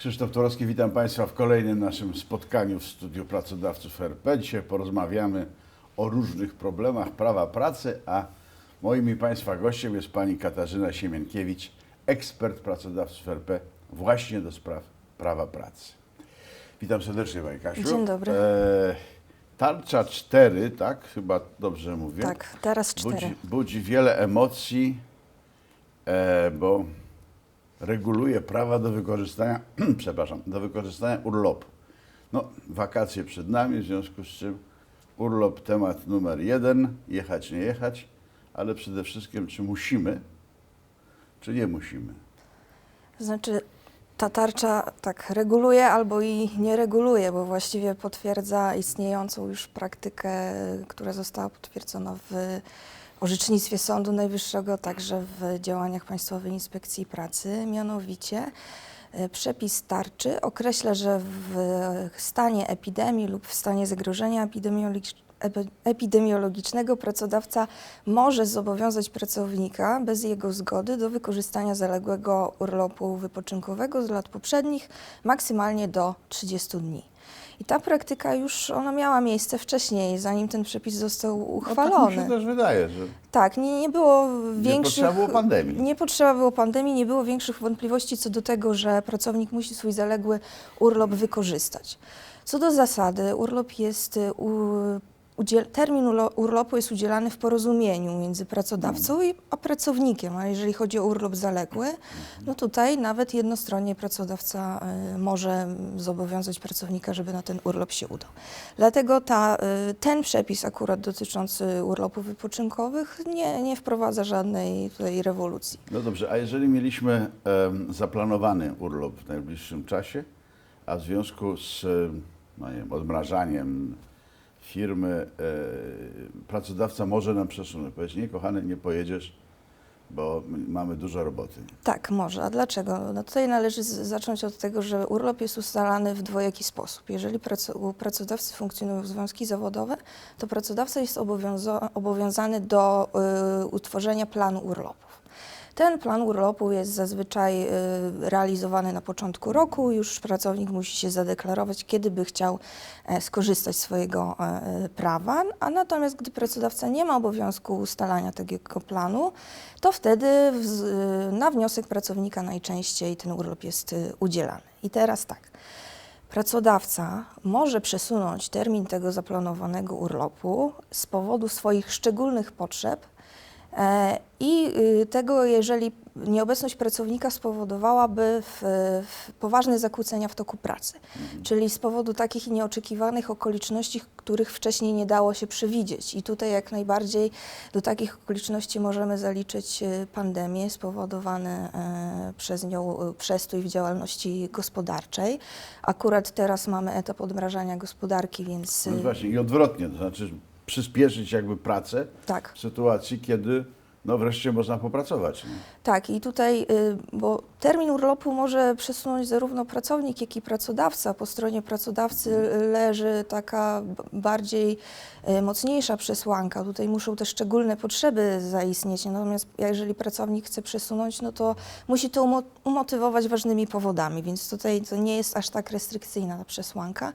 Krzysztof Torowski, witam Państwa w kolejnym naszym spotkaniu w studiu pracodawców RP. Dzisiaj porozmawiamy o różnych problemach prawa pracy, a moim i Państwa gościem jest Pani Katarzyna Siemienkiewicz, ekspert pracodawców RP właśnie do spraw prawa pracy. Witam serdecznie Pani Kasiu. Dzień dobry. E, tarcza 4, tak? Chyba dobrze mówię. Tak, teraz cztery. Budzi, budzi wiele emocji, e, bo reguluje prawa do wykorzystania, przepraszam, do wykorzystania urlopu. No, wakacje przed nami, w związku z czym urlop temat numer jeden, jechać, nie jechać, ale przede wszystkim, czy musimy, czy nie musimy. Znaczy, ta tarcza tak reguluje albo i nie reguluje, bo właściwie potwierdza istniejącą już praktykę, która została potwierdzona w orzecznictwie Sądu Najwyższego, także w działaniach Państwowej Inspekcji Pracy. Mianowicie e, przepis tarczy określa, że w stanie epidemii lub w stanie zagrożenia epidemiologicz- epi- epidemiologicznego pracodawca może zobowiązać pracownika bez jego zgody do wykorzystania zaległego urlopu wypoczynkowego z lat poprzednich maksymalnie do 30 dni. I ta praktyka już ona miała miejsce wcześniej, zanim ten przepis został No, tak mi uchwalony. się też wydaje, że Tak, nie, nie było większych. potrzeba było pandemii. Nie potrzeba było pandemii, nie było większych wątpliwości co do tego, że pracownik musi swój zaległy urlop wykorzystać. Co do zasady, urlop jest. Termin urlopu jest udzielany w porozumieniu między pracodawcą i a pracownikiem, a jeżeli chodzi o urlop zaległy, no tutaj nawet jednostronnie pracodawca y, może zobowiązać pracownika, żeby na ten urlop się udał. Dlatego ta, y, ten przepis akurat dotyczący urlopów wypoczynkowych nie, nie wprowadza żadnej tutaj rewolucji. No dobrze, a jeżeli mieliśmy zaplanowany urlop w najbliższym czasie, a w związku z no nie wiem, odmrażaniem firmy e, pracodawca może nam przesunąć, powiedzieć, nie kochany, nie pojedziesz, bo mamy dużo roboty. Tak, może. A dlaczego? No tutaj należy zacząć od tego, że urlop jest ustalany w dwojaki sposób. Jeżeli u pracodawcy funkcjonują związki zawodowe, to pracodawca jest obowiązo- obowiązany do y, utworzenia planu urlopów. Ten plan urlopu jest zazwyczaj y, realizowany na początku roku. Już pracownik musi się zadeklarować, kiedy by chciał e, skorzystać z swojego e, prawa. A natomiast gdy pracodawca nie ma obowiązku ustalania takiego planu, to wtedy w, na wniosek pracownika najczęściej ten urlop jest y, udzielany. I teraz tak. Pracodawca może przesunąć termin tego zaplanowanego urlopu z powodu swoich szczególnych potrzeb e, i y, tego, jeżeli nieobecność pracownika spowodowałaby w, w poważne zakłócenia w toku pracy, czyli z powodu takich nieoczekiwanych okoliczności, których wcześniej nie dało się przewidzieć. I tutaj jak najbardziej do takich okoliczności możemy zaliczyć y, pandemię spowodowane e, przez nią y, przestój w działalności gospodarczej. Akurat teraz mamy etap odmrażania gospodarki, więc No właśnie i odwrotnie, to znaczy przyspieszyć jakby pracę tak. w sytuacji, kiedy no wreszcie można popracować. Nie? Tak, i tutaj, y, bo termin urlopu może przesunąć zarówno pracownik, jak i pracodawca. Po stronie pracodawcy leży taka bardziej y, mocniejsza przesłanka. Tutaj muszą te szczególne potrzeby zaistnieć. Natomiast jeżeli pracownik chce przesunąć, no to musi to umo- umotywować ważnymi powodami, więc tutaj to nie jest aż tak restrykcyjna ta przesłanka.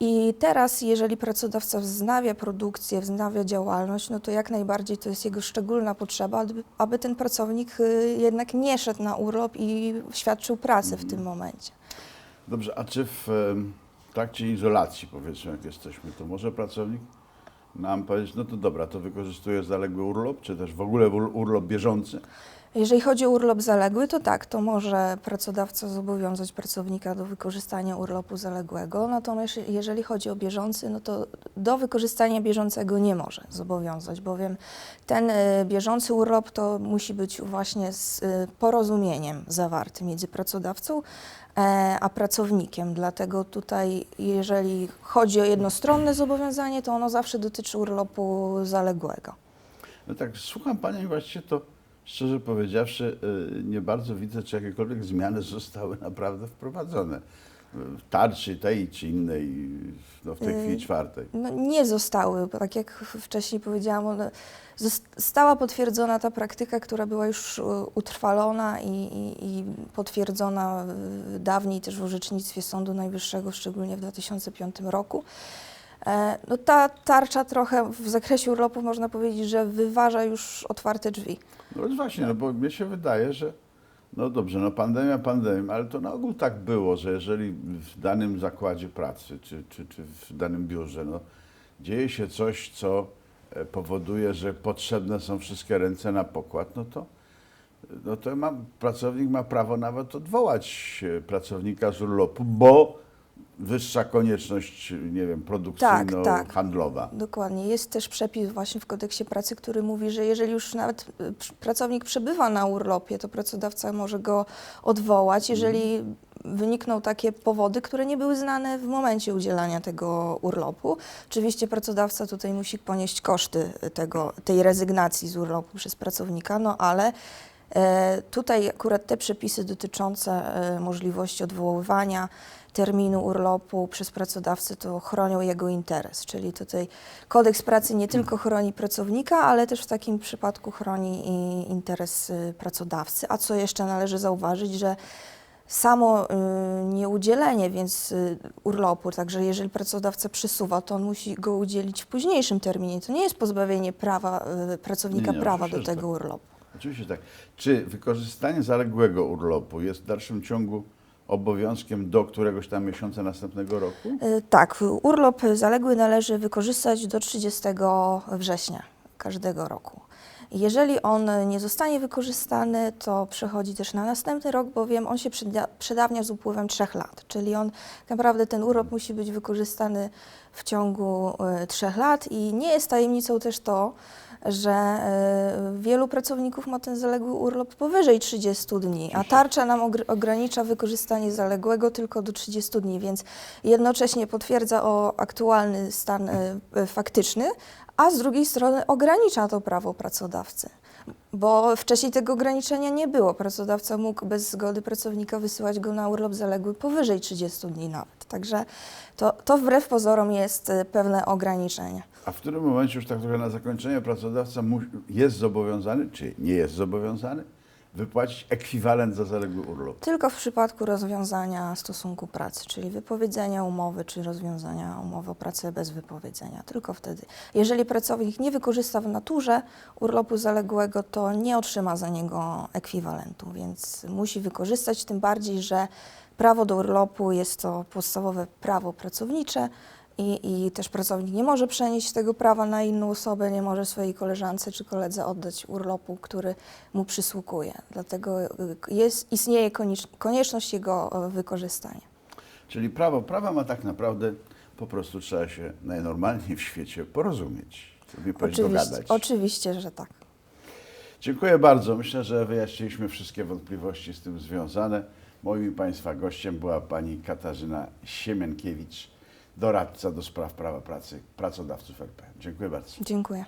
I teraz, jeżeli pracodawca wznawia produkcję, wznawia działalność, no to jak najbardziej to jest jego szczególna potrzeba, aby, aby ten pracownik y, jednak nie szedł na urlop i świadczył pracę w tym momencie. Dobrze, a czy w trakcie izolacji, powiedzmy, jak jesteśmy, to może pracownik nam powiedzieć, no to dobra, to wykorzystuję zaległy urlop, czy też w ogóle ur- urlop bieżący? Jeżeli chodzi o urlop zaległy, to tak, to może pracodawca zobowiązać pracownika do wykorzystania urlopu zaległego, natomiast jeżeli chodzi o bieżący, no to do wykorzystania bieżącego nie może zobowiązać, bowiem ten y, bieżący urlop to musi być właśnie z y, porozumieniem zawartym między pracodawcą e, a pracownikiem. Dlatego tutaj, jeżeli chodzi o jednostronne zobowiązanie, to ono zawsze dotyczy urlopu zaległego. No tak, słucham Pani właściwie to, szczerze powiedziawszy, y, nie bardzo widzę, czy jakiekolwiek zmiany zostały naprawdę wprowadzone. w tarczy tej czy innej, no w tej chwili Y, czwartej. No, nie zostały, bo tak jak wcześniej powiedziałam, one, została potwierdzona ta praktyka, która była już e, utrwalona i, i, i potwierdzona e, dawniej też w orzecznictwie Sądu Najwyższego, szczególnie w 2005 roku. E, No, ta tarcza trochę w zakresie urlopu można powiedzieć, że wyważa już otwarte drzwi. No właśnie, no bo mnie się wydaje, że no dobrze, no pandemia, pandemia, ale to na ogół tak było, że jeżeli w danym zakładzie pracy czy, czy, czy w danym biurze no, dzieje się coś, co e, powoduje, że potrzebne są wszystkie ręce na pokład, no to, no to ma, pracownik ma prawo nawet odwołać e, pracownika z urlopu, bo wyższa konieczność, nie wiem, produkcyjno-handlowa. Dokładnie. Jest też przepis właśnie w kodeksie pracy, który mówi, że jeżeli już nawet pr- pracownik przebywa na urlopie, to pracodawca może go odwołać, jeżeli wynikną takie powody, które nie były znane w momencie udzielania tego urlopu. Oczywiście pracodawca tutaj musi ponieść koszty tego, tej rezygnacji z urlopu przez pracownika, no ale e, tutaj akurat te przepisy dotyczące e, możliwości odwoływania terminu urlopu przez pracodawcę, to chronią jego interes. Czyli tutaj kodeks pracy nie tylko chroni pracownika, ale też w takim przypadku chroni i interes y, pracodawcy. A co jeszcze należy zauważyć, że samo y, nieudzielenie więc y, urlopu, także jeżeli pracodawca przesuwa, to on musi go udzielić w późniejszym terminie. To nie jest pozbawienie prawa y, pracownika Nie, nie, prawa do tego tak. urlopu. Oczywiście tak. Czy wykorzystanie zaległego urlopu jest w dalszym ciągu obowiązkiem do któregoś tam miesiąca następnego roku? Y, Tak, urlop zaległy należy wykorzystać do 30 września każdego roku. Jeżeli on nie zostanie wykorzystany, to przechodzi też na następny rok, bowiem on się przedawnia z upływem trzech lat. Czyli on naprawdę ten urlop musi być wykorzystany w ciągu y, trzech lat i nie jest tajemnicą też to, że y, wielu pracowników ma ten zaległy urlop powyżej 30 dni, a tarcza nam ogr- ogranicza wykorzystanie zaległego tylko do 30 dni, więc jednocześnie potwierdza o aktualny stan y, y, faktyczny, a z drugiej strony ogranicza to prawo pracodawcy. Bo wcześniej tego ograniczenia nie było. Pracodawca mógł bez zgody pracownika wysyłać go na urlop zaległy powyżej 30 dni nawet. Także to, to wbrew pozorom jest y, pewne ograniczenie. A w którym momencie już tak trochę na zakończenie pracodawca jest zobowiązany, czy nie jest zobowiązany, wypłacić ekwiwalent za zaległy urlop? Tylko w przypadku rozwiązania stosunku pracy, czyli wypowiedzenia umowy, czy rozwiązania umowy o pracę bez wypowiedzenia. Tylko wtedy. Jeżeli pracownik nie wykorzysta w naturze urlopu zaległego, to nie otrzyma za niego ekwiwalentu, więc musi wykorzystać, tym bardziej, że prawo do urlopu jest to podstawowe prawo pracownicze. I, I też pracownik nie może przenieść tego prawa na inną osobę, nie może swojej koleżance czy koledze oddać urlopu, który mu przysługuje. Dlatego y, jest, istnieje koniecz- konieczność jego y, wykorzystania. Czyli prawo prawa ma tak naprawdę, po prostu trzeba się najnormalniej w świecie porozumieć, Oczywiście, dogadać. oczywiście, że tak. Dziękuję bardzo. Myślę, że wyjaśniliśmy wszystkie wątpliwości z tym związane. Moim i Państwa gościem była pani Katarzyna Siemienkiewicz, doradca do spraw prawa pracy pracodawców RP. Dziękuję bardzo. Dziękuję.